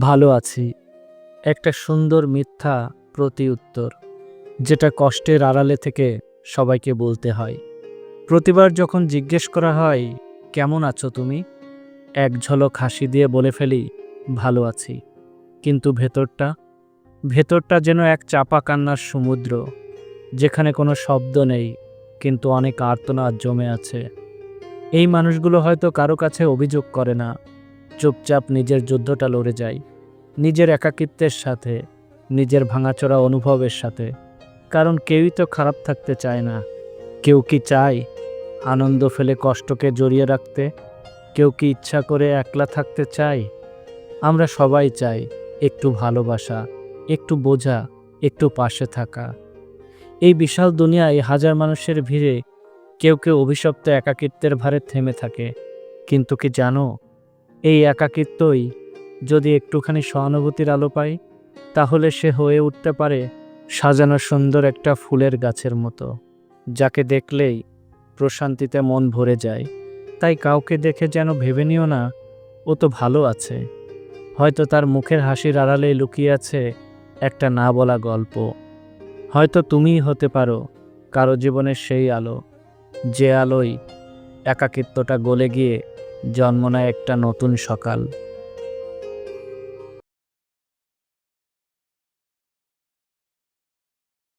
ভালো আছি। একটা সুন্দর মিথ্যা প্রতি উত্তর যেটা কষ্টের আড়ালে থেকে সবাইকে বলতে হয়। প্রতিবার যখন জিজ্ঞেস করা হয়, কেমন আছো তুমি? এক ঝলক হাসি দিয়ে বলে ফেলি, ভালো আছি। কিন্তু ভেতরটা ভেতরটা যেন এক চাপা কান্নার সমুদ্র, যেখানে কোনো শব্দ নেই, কিন্তু অনেক আর্তনাদ জমে আছে। এই মানুষগুলো হয়তো কারও কাছে অভিযোগ করে না চুপচাপ নিজের যুদ্ধটা লড়ে যায়। নিজের একাকিত্বের সাথে, নিজের ভাঙাচোরা অনুভবের সাথে। কারণ কেউই তো খারাপ থাকতে চায় না। কেউ কি চায় আনন্দ ফেলে কষ্টকে জড়িয়ে রাখতে? কেউ কি ইচ্ছা করে একলা থাকতে চায়? আমরা সবাই চাই একটু ভালোবাসা, একটু বোঝা, একটু পাশে থাকা। এই বিশাল দুনিয়ায় হাজার মানুষের ভিড়ে কেউ কেউ অভিশপ্ত একাকিত্বের ভারে থেমে থাকে। কিন্তু কি জানো? এই একাকিত্বই যদি একটুখানি সহানুভূতির আলো পায় তাহলে সে হয়ে উঠতে পারে সাজানো সুন্দর একটা ফুলের গাছের মতো, যাকে দেখলেই প্রশান্তিতে মন ভরে যায়। তাই কাউকে দেখে যেন ভেবে নিও না, ও তো ভালো আছে। হয়তো তার মুখের হাসির আড়ালে লুকিয়ে আছে একটা না বলা গল্প। হয়তো তুমিই হতে পারো কারও জীবনের সেই আলো, যে আলোয় একাকিত্বটা গলে গিয়ে জন্ম নেয় একটা নতুন সকাল।